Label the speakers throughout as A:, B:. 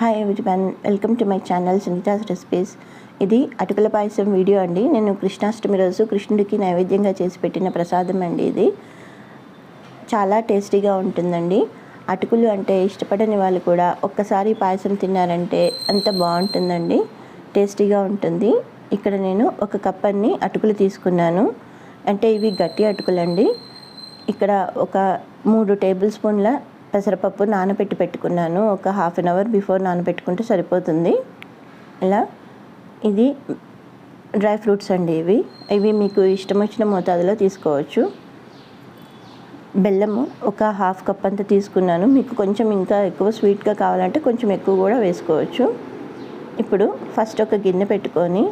A: Hi everyone welcome to my channel Sunitha's recipes ఇది అటుకుల పాయసం video అండి. నేను కృష్ణాష్టమి రోజు కృష్ణుడికి నైవేద్యంగా చేసి పెట్టిన ప్రసాదం అండి ఇది. చాలా టేస్టీగా ఉంటుందండి. అటుకులు అంటే ఇష్టపడని వాళ్ళు కూడా ఒక్కసారి పాయసం తిన్నారంటే అంత బాగుంటుందండి. టేస్టీగా ఉంటుంది. ఇక్కడ నేను ఒక కప్ అన్ని అటుకులు తీసుకున్నాను. అంటే ఇవి గట్టి అటుకులండి. ఇక్కడ ఒక మూడు టేబుల్ స్పూన్ల పెసరపప్పు నానబెట్టి పెట్టుకున్నాను. ఒక హాఫ్ అన్ అవర్ బిఫోర్ నానబెట్టుకుంటే సరిపోతుంది. ఇలా ఇది డ్రై ఫ్రూట్స్ అండి ఇవి. ఇవి మీకు ఇష్టం వచ్చిన మోతాదులో తీసుకోవచ్చు. బెల్లము ఒక హాఫ్ కప్ అంతా తీసుకున్నాను. మీకు కొంచెం ఇంకా ఎక్కువ స్వీట్గా కావాలంటే కొంచెం ఎక్కువ కూడా వేసుకోవచ్చు. ఇప్పుడు ఫస్ట్ ఒక గిన్నె పెట్టుకొని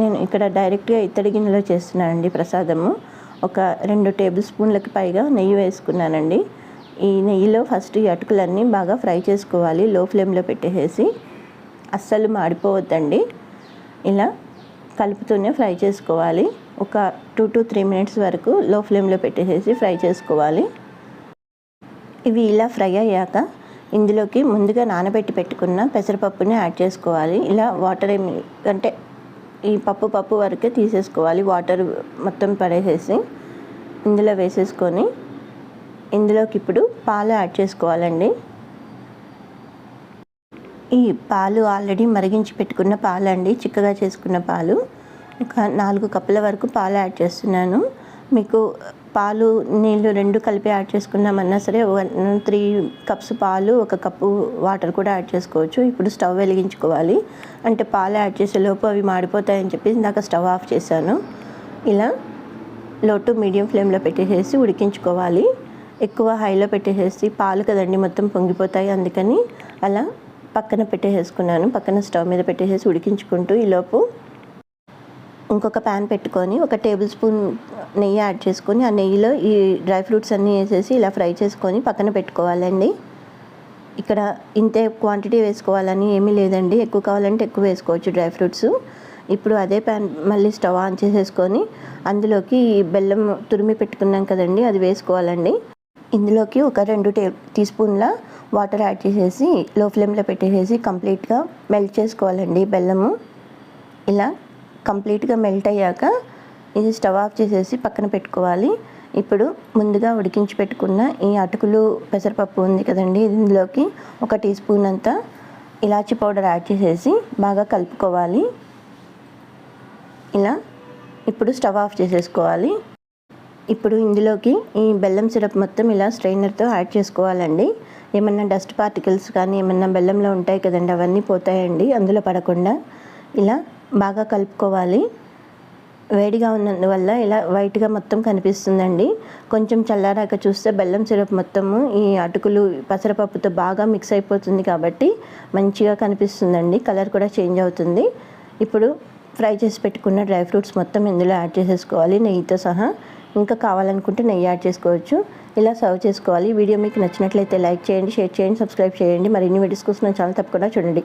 A: నేను ఇక్కడ డైరెక్ట్గా ఇత్తడి గిన్నెలో చేస్తున్నానండి ప్రసాదము. ఒక రెండు టేబుల్ స్పూన్లకి పైగా నెయ్యి వేసుకున్నానండి. ఈ నెయ్యిలో ఫస్ట్ ఈ అటుకులన్నీ బాగా ఫ్రై చేసుకోవాలి లో ఫ్లేమ్లో పెట్టేసి అస్సలు మాడిపోవద్దండి. ఇలా కలుపుతూనే ఫ్రై చేసుకోవాలి. ఒక టూ టు త్రీ మినిట్స్ వరకు లో ఫ్లేమ్లో పెట్టేసి ఫ్రై చేసుకోవాలి. ఇవి ఇలా ఫ్రై అయ్యాక ఇందులోకి ముందుగా నానబెట్టి పెట్టుకున్న పెసరపప్పుని యాడ్ చేసుకోవాలి. ఇలా వాటర్ ఏమి అంటే ఈ పప్పు పప్పు వరకే తీసేసుకోవాలి. వాటర్ మొత్తం పడేసేసి ఇందులో వేసేసుకొని ఇందులోకి ఇప్పుడు పాలు యాడ్ చేసుకోవాలండి. ఈ పాలు ఆల్రెడీ మరిగించి పెట్టుకున్న పాలు అండి చిక్కగా చేసుకున్న పాలు. ఒక నాలుగు కప్పుల వరకు పాలు యాడ్ చేస్తున్నాను. మీకు పాలు నీళ్ళు రెండు కలిపి యాడ్ చేసుకున్నామన్నా సరే త్రీ కప్స్ పాలు ఒక కప్పు వాటర్ కూడా యాడ్ చేసుకోవచ్చు. ఇప్పుడు స్టవ్ వెలిగించుకోవాలి. అంటే పాలు యాడ్ చేసే లోపు అవి మాడిపోతాయని చెప్పి ఇందాక స్టవ్ ఆఫ్ చేశాను. ఇలా లో టు మీడియం ఫ్లేమ్లో పెట్టేసేసి ఉడికించుకోవాలి. ఎక్కువ హైలో పెట్టేసేసి పాలు కదండి మొత్తం పొంగిపోతాయి. అందుకని అలా పక్కన పెట్టేసుకున్నాను పక్కన స్టవ్ మీద పెట్టేసేసి ఉడికించుకుంటూ ఈలోపు ఇంకొక ప్యాన్ పెట్టుకొని ఒక టేబుల్ స్పూన్ నెయ్యి యాడ్ చేసుకొని ఆ నెయ్యిలో ఈ డ్రై ఫ్రూట్స్ అన్నీ వేసేసి ఇలా ఫ్రై చేసుకొని పక్కన పెట్టుకోవాలండి. ఇక్కడ ఇంతే క్వాంటిటీ వేసుకోవాలని ఏమీ లేదండి. ఎక్కువ కావాలంటే ఎక్కువ వేసుకోవచ్చు డ్రై ఫ్రూట్స్. ఇప్పుడు అదే ప్యాన్ మళ్ళీ స్టవ్ ఆన్ చేసేసుకొని అందులోకి బెల్లం తురిమి పెట్టుకున్నాం కదండి అది వేసుకోవాలండి. ఇందులోకి ఒక రెండు టే టీ స్పూన్ల వాటర్ యాడ్ చేసేసి లో ఫ్లేమ్లో పెట్టేసేసి కంప్లీట్గా మెల్ట్ చేసుకోవాలండి బెల్లము. ఇలా కంప్లీట్గా మెల్ట్ అయ్యాక ఇది స్టవ్ ఆఫ్ చేసేసి పక్కన పెట్టుకోవాలి. ఇప్పుడు ముందుగా ఉడికించి పెట్టుకున్న ఈ అటుకులు పెసరపప్పు ఉంది కదండి ఇందులోకి ఒక టీ స్పూన్ అంతా ఇలాచీ పౌడర్ యాడ్ చేసేసి బాగా కలుపుకోవాలి. ఇలా ఇప్పుడు స్టవ్ ఆఫ్ చేసేసుకోవాలి. ఇప్పుడు ఇందులోకి ఈ బెల్లం సిరప్ మొత్తం ఇలా స్ట్రైనర్తో యాడ్ చేసుకోవాలండి. ఏమన్నా డస్ట్ పార్టికల్స్ కానీ ఏమన్నా బెల్లంలో ఉంటాయి కదండి అవన్నీ పోతాయండి. అందులో పడకుండా ఇలా బాగా కలుపుకోవాలి. వేడిగా ఉన్నందువల్ల ఇలా వైట్గా మొత్తం కనిపిస్తుందండి. కొంచెం చల్లారాక చూస్తే బెల్లం సిరప్ మొత్తము ఈ అటుకులు పసరపప్పుతో బాగా మిక్స్ అయిపోతుంది కాబట్టి మంచిగా కనిపిస్తుందండి. కలర్ కూడా చేంజ్ అవుతుంది. ఇప్పుడు ఫ్రై చేసి పెట్టుకున్న డ్రై ఫ్రూట్స్ మొత్తం ఇందులో యాడ్ చేసేసుకోవాలి నెయ్యితో సహా. ఇంకా కావాలనుకుంటే నెయ్యి యాడ్ చేసుకోవచ్చు. ఇలా సర్వ్ చేసుకోవాలి. వీడియో మీకు నచ్చినట్లయితే లైక్ చేయండి షేర్ చేయండి సబ్స్క్రైబ్ చేయండి. మరిన్ని వీడియోస్ కోసం నా ఛానల్ తప్పకుండా చూడండి.